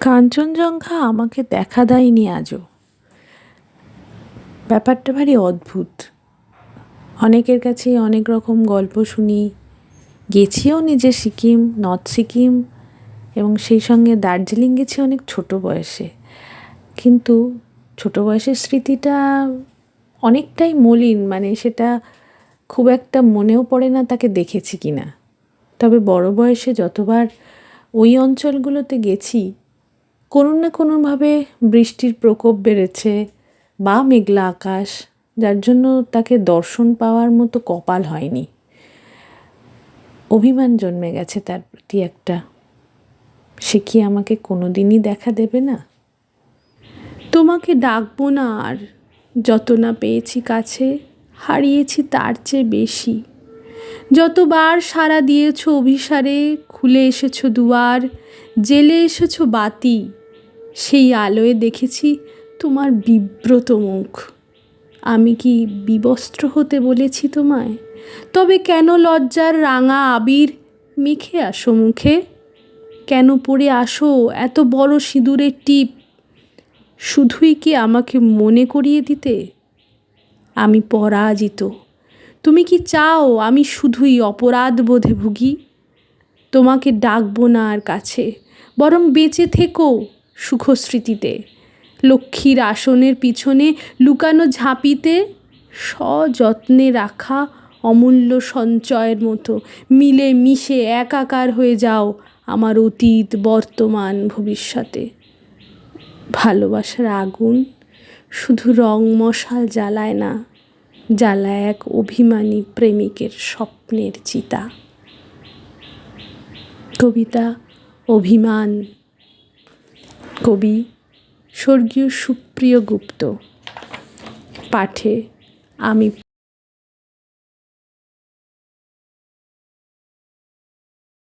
কাঞ্চনজঙ্ঘা আমাকে দেখা দেয়নি আজও। ব্যাপারটা ভারী অদ্ভুত। অনেকের কাছেই অনেক রকম গল্প শুনি। গেছিও নিজে সিকিম, নর্থ সিকিম, এবং সেই সঙ্গে দার্জিলিং গেছি অনেক ছোটো বয়সে। কিন্তু ছোটো বয়সের স্মৃতিটা অনেকটাই মলিন মানে সেটা খুব একটা মনেও পড়ে না তাকে দেখেছি কি না তবে বড় বয়সে যতবার ওই অঞ্চলগুলোতে গেছি কোনো না কোনোভাবে বৃষ্টির প্রকোপ বেড়েছে বা মেঘলা আকাশ, যার জন্য তাকে দর্শন পাওয়ার মতো কপাল হয়নি। অভিমান জন্মে গেছে তার প্রতি একটা। সে কি আমাকে কোনো দিনই দেখা দেবে না? তোমাকে ডাকবো না আর। যত না পেয়েছি কাছে, হারিয়েছি তার চেয়ে বেশি। যতবার সাড়া দিয়েছ অভিসারে, খুলে এসেছ দুয়ার, জেলে এসেছ বাতি সেই আলোয় দেখেছি তোমার বিব্রত মুখ। আমি কি বিবস্ত্র হতে বলেছি তোমায়? তবে কেন লজ্জার রাঙা আবির মেখে আসো মুখে? কেন পড়ে আসো এত বড় সিঁদুরের টিপ? শুধুই কি আমাকে মনে করিয়ে দিতে? আমি পরাজিত। তুমি কি চাও আমি শুধুই অপরাধ বোধে ভুগি? তোমাকে ডাকবো না আর কাছে, বরং বেঁচে থেকো। সুখস্মৃতিতে। লক্ষ্মীর আসনের পিছনে লুকানো ঝাঁপিতে সযত্নে রাখা অমূল্য সঞ্চয়ের মতো। মিলে মিশে একাকার হয়ে যাও আমার অতীত বর্তমান ভবিষ্যতে। ভালোবাসার আগুন শুধু রং মশাল জ্বালায় না, জ্বালায় এক অভিমানী প্রেমিকের স্বপ্নের চিতা। কবিতা, অভিমান। কবি স্বর্গীয় সুপ্রিয় গুপ্ত। পাঠে আমি